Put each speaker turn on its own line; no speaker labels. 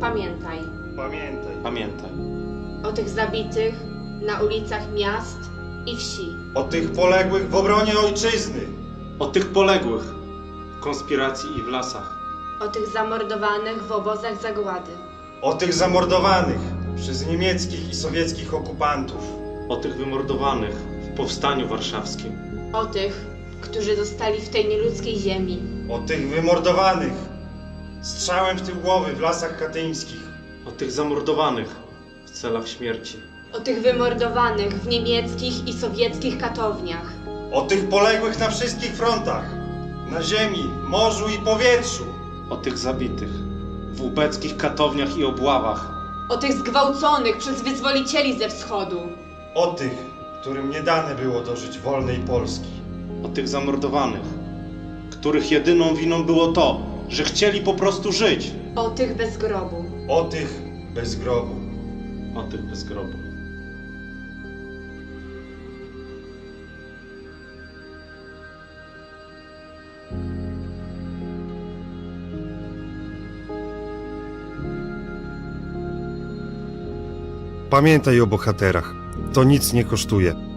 Pamiętaj
Pamiętaj.
Pamiętaj.
o tych zabitych na ulicach miast i wsi.
O tych poległych w obronie ojczyzny.
O tych poległych w konspiracji i w lasach.
O tych zamordowanych w obozach zagłady.
O tych zamordowanych przez niemieckich i sowieckich okupantów.
O tych wymordowanych w powstaniu warszawskim.
O tych, którzy zostali w tej nieludzkiej ziemi.
O tych wymordowanych strzałem w tył głowy w lasach katyńskich.
O tych zamordowanych w celach śmierci.
O tych wymordowanych w niemieckich i sowieckich katowniach.
O tych poległych na wszystkich frontach. Na ziemi, morzu i powietrzu.
O tych zabitych w ubeckich katowniach i obławach.
O tych zgwałconych przez wyzwolicieli ze wschodu.
O tych, którym nie dane było dożyć wolnej Polski.
O tych zamordowanych, których jedyną winą było to, że chcieli po prostu żyć.
O tych bez grobu.
O tych bez grobu.
O tych bez grobu.
Pamiętaj o bohaterach. To nic nie kosztuje.